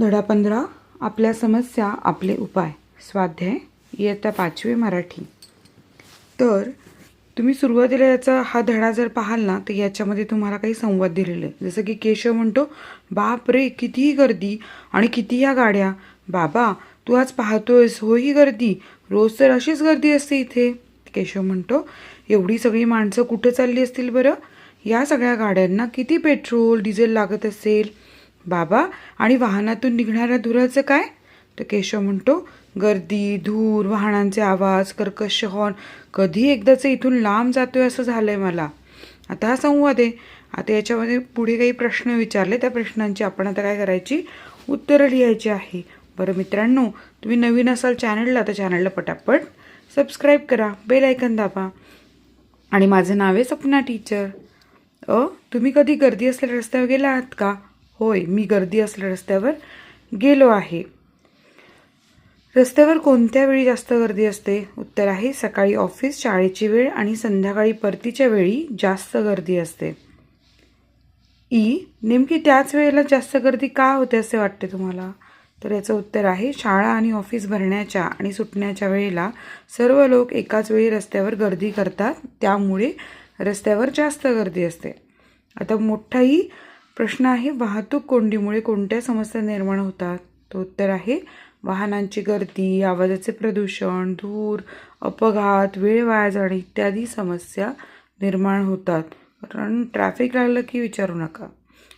धडा पंधरा आपल्या समस्या आपले उपाय. स्वाध्याय इयत्ता पाचवी मराठी. तर तुम्ही सुरुवातीला याचा हा धडा जर पाहाल ना तर याच्यामध्ये तुम्हाला काही संवाद दिलेले. आहे जसं की केशव म्हणतो बाप रे कितीही गर्दी आणि किती या गाड्या. बाबा तू आज पाहतोयस हो ही गर्दी. रोज तर अशीच गर्दी असते इथे. केशव म्हणतो एवढी सगळी माणसं कुठे चालली असतील बरं? या सगळ्या गाड्यांना किती पेट्रोल डिझेल लागत असेल? बाबा आणि वाहनातून निघणाऱ्या धुराचं काय? तर केशव म्हणतो गर्दी धूर वाहनांचे आवाज कर्कश हॉर्न कधी एकदाचं इथून लांब जातोय असं झालंय मला. आता हा संवाद आहे. आता याच्यामध्ये पुढे काही प्रश्न विचारले त्या प्रश्नांची आपण आता काय करायची? उत्तरं लिहायची आहे. बरं मित्रांनो तुम्ही नवीन असाल चॅनलला तर चॅनलला पटापट सबस्क्राईब करा बेल ऐकन दाबा. आणि माझं नाव आहे सपना टीचर अ तुम्ही कधी गर्दी असलेल्या रस्त्यावर गेला आहात का? होय मी गर्दी असल्या रस्त्यावर गेलो आहे. रस्त्यावर कोणत्या वेळी जास्त गर्दी असते? उत्तर आहे सकाळी ऑफिस शाळेची वेळ आणि संध्याकाळी परतीच्या वेळी जास्त गर्दी असते. ई नेमकी त्याच वेळेला जास्त गर्दी का होते असे वाटते तुम्हाला? तर याचं उत्तर आहे शाळा आणि ऑफिस भरण्याच्या आणि सुटण्याच्या वेळेला सर्व लोक एकाच वेळी रस्त्यावर गर्दी करतात त्यामुळे रस्त्यावर जास्त गर्दी असते. आता मोठाही प्रश्न आहे वाहतूक कोंडीमुळे कोणत्या समस्या निर्माण होतात? तो उत्तर आहे वाहनांची गर्दी आवाजाचे प्रदूषण धूर अपघात वेळ वाया जाणे इत्यादी समस्या निर्माण होतात. कारण ट्रॅफिक लागलं की विचारू नका.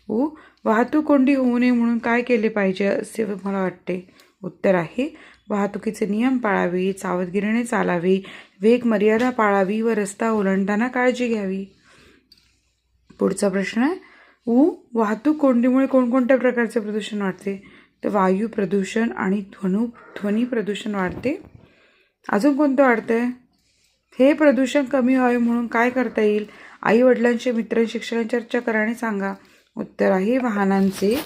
ऊ वाहतूक कोंडी होऊ नये म्हणून काय केले पाहिजे असे मला वाटते. उत्तर आहे वाहतुकीचे नियम पाळावे सावधगिरीने चालावे वेग मर्यादा पाळावी व रस्ता ओलांडताना काळजी घ्यावी. पुढचा प्रश्न आहे उ वाहतूक कोंडीमुळे कोणकोणत्या प्रकारचे प्रदूषण वाढते? तर वायू प्रदूषण आणि ध्वनु ध्वनी प्रदूषण वाढते. अजून कोणतं वाढतं आहे हे प्रदूषण कमी व्हावे म्हणून काय करता येईल? आई वडिलांशी मित्र शिक्षकांची चर्चा कराने सांगा. उत्तर आहे वाहनांचे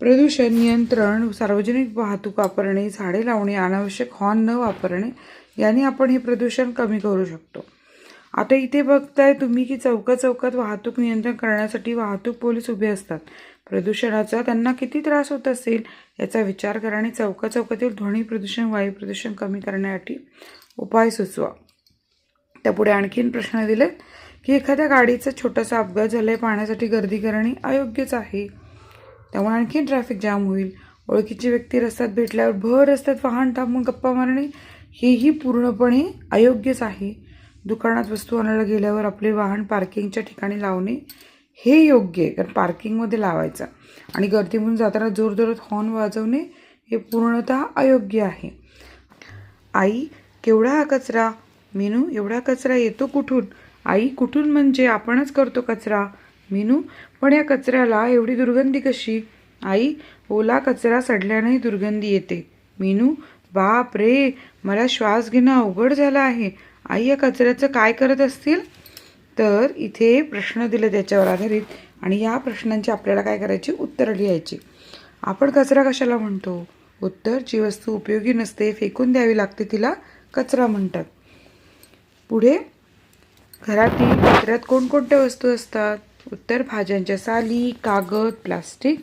प्रदूषण नियंत्रण सार्वजनिक वाहतूक वापरणे झाडे लावणे अनावश्यक हॉर्न न वापरणे याने आपण हे प्रदूषण कमी करू शकतो. आता इथे बघताय तुम्ही की चौका चौकात वाहतूक नियंत्रण करण्यासाठी वाहतूक पोलीस उभे असतात. प्रदूषणाचा त्यांना किती त्रास होत असेल याचा विचार करा आणि चौका चौकातील ध्वनी प्रदूषण वायू प्रदूषण कमी करण्यासाठी उपाय सुचवा. त्यापुढे आणखीन प्रश्न दिलेत की एखाद्या गाडीचा छोटासा अपघात झालाय पाहण्यासाठी गर्दी करणे अयोग्यच आहे. त्यामुळे आणखीन ट्रॅफिक जाम होईल. ओळखीची व्यक्ती रस्त्यात भेटल्यावर भर रस्त्यात वाहन थांबून गप्पा मारणे हेही पूर्णपणे अयोग्यच आहे. दुकानात वस्तू आणायला गेल्यावर आपले वाहन पार्किंगच्या ठिकाणी लावणे हे योग्य आहे कारण पार्किंगमध्ये लावायचं. आणि गर्दीमधून जाताना जोरजोरात हॉर्न वाजवणे हे पूर्णतः अयोग्य आहे. आई केवढा हा कचरा? मेनू एवढा कचरा येतो कुठून? आई कुठून म्हणजे आपणच करतो कचरा? मेनू पण या कचऱ्याला एवढी दुर्गंधी कशी? आई ओला कचरा सडल्यानेही दुर्गंधी येते. मेनू बाप रे मला श्वास घेणं अवघड झालं आहे. आई या कचऱ्याचं काय करत असतील? तर इथे प्रश्न दिले त्याच्यावर आधारित आणि या प्रश्नांची आपल्याला काय करायची? उत्तरं लिहायची. आपण कचरा कशाला म्हणतो? उत्तर जी वस्तू उपयोगी नसते फेकून द्यावी लागते तिला कचरा म्हणतात. पुढे घरातील कचऱ्यात कोणकोणत्या वस्तू असतात? उत्तर भाज्यांच्या साली कागद प्लास्टिक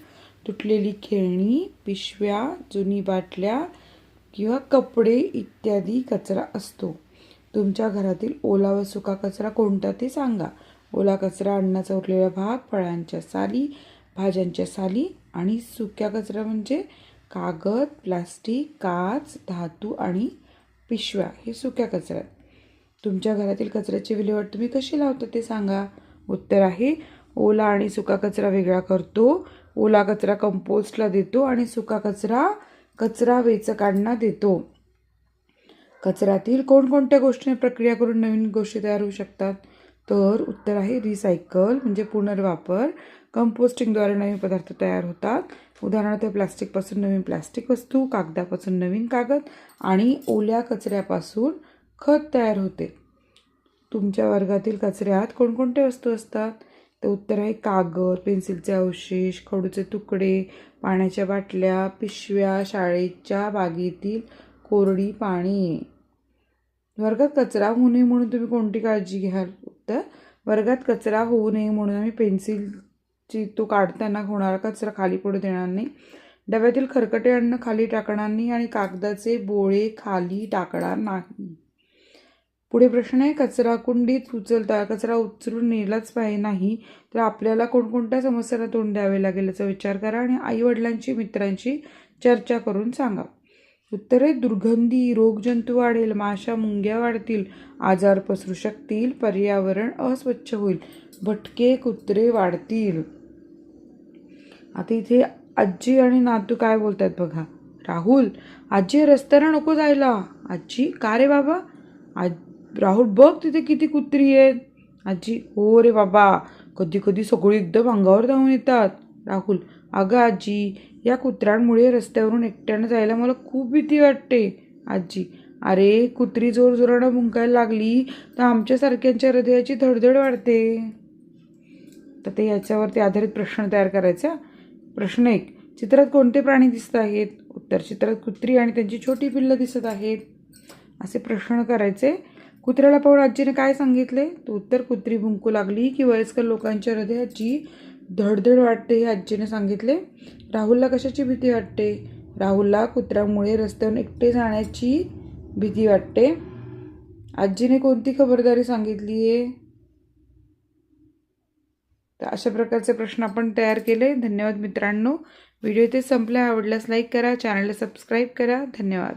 तुटलेली खेळणी पिशव्या जुनी बाटल्या किंवा कपडे इत्यादी कचरा असतो. तुमच्या घरातील ओला व सुका कचरा कोणता ते सांगा. ओला कचरा अन्नाचा उरलेला भाग फळांच्या साली भाज्यांच्या साली आणि सुक्या कचरा म्हणजे कागद प्लास्टिक काच धातू आणि पिशव्या हे सुक्या कचऱ्यात तुमच्या घरातील कचऱ्याची विल्हेवाट तुम्ही कशी लावता ते सांगा. उत्तर आहे ओला आणि सुका कचरा वेगळा करतो. ओला कचरा कंपोस्टला देतो आणि सुका कचरा कचरा वेचकांना देतो. कचऱ्यातील कोणकोणत्या गोष्टीने प्रक्रिया करून नवीन गोष्टी तयार होऊ शकतात? तर उत्तर आहे रिसायकल म्हणजे पुनर्वापर. कंपोस्टिंगद्वारे नवीन पदार्थ तयार होतात. उदाहरणार्थ प्लास्टिकपासून नवीन प्लास्टिक वस्तू कागदापासून नवीन कागद आणि ओल्या कचऱ्यापासून खत तयार होते. तुमच्या वर्गातील कचऱ्यात कोणकोणत्या वस्तू असतात? तर उत्तर आहे कागद पेन्सिलचे अवशेष खडूचे तुकडे पाण्याच्या बाटल्या पिशव्या शाळेच्या बागेतील कोरडी पाणी. वर्गात कचरा होऊ नये म्हणून तुम्ही कोणती काळजी घ्याल? तर वर्गात कचरा होऊ नये म्हणून आम्ही पेन्सिलची तो काढताना होणारा कचरा खाली पडू देणार नाही. डब्यातील खरकटे अन्न खाली टाकणार नाही आणि कागदाचे बोळे खाली टाकणार नाही. पुढे प्रश्न आहे कचरा कुंडीत उचलता कचरा उचलून नेलाच पाहिजे नाही तर आपल्याला कोणकोणत्या समस्यांना तोंड द्यावे लागेल याचा विचार करा आणि आईवडिलांची मित्रांची चर्चा करून सांगा. उत्तरे दुर्गंधी रोगजंतू वाढेल माशा मुंग्या वाढतील आजार पसरू शकतील पर्यावरण अस्वच्छ होईल भटके कुत्रे वाढतील. आता इथे आजी आणि नातू काय बोलतात बघा. राहुल आजी रस्त्याला नको जायला. आजी का रे बाबा? आज राहुल बघ तिथे किती कुत्री आहेत. आजी हो रे बाबा. कधी कधी सगळी एकदम अंगावर धावून येतात. राहुल अगं आजी या कुत्र्यांमुळे रस्त्यावरून एकट्यानं जायला मला खूप भीती वाटते. आजी अरे कुत्री जोर जोरानं भुंकायला लागली तर आमच्यासारख्यांच्या हृदयाची धडधड वाढते. तर ते याच्यावरती आधारित प्रश्न तयार करायचा प्रश्न एक चित्रात कोणते प्राणी दिसत आहेत? उत्तर चित्रात कुत्री आणि त्यांची छोटी पिल्लं दिसत आहेत. असे प्रश्न करायचे कुत्र्याला पाहून आजीने काय सांगितले? तर उत्तर कुत्री भुंकू लागली की वयस्कर लोकांच्या हृदयाची धडधड वाटते हे आजीने सांगितले. राहुलला कशाची भीती वाटते? राहुलला कुत्र्यामुळे रस्त्यावर एकटे जाण्याची भीती वाटते. आजीने कोणती खबरदारी सांगितली आहे तर अशा प्रकारचे प्रश्न आपण तयार केले. धन्यवाद मित्रांनो. व्हिडिओ ते संपला आवडल्यास लाईक करा. चॅनलला सबस्क्राईब करा. धन्यवाद.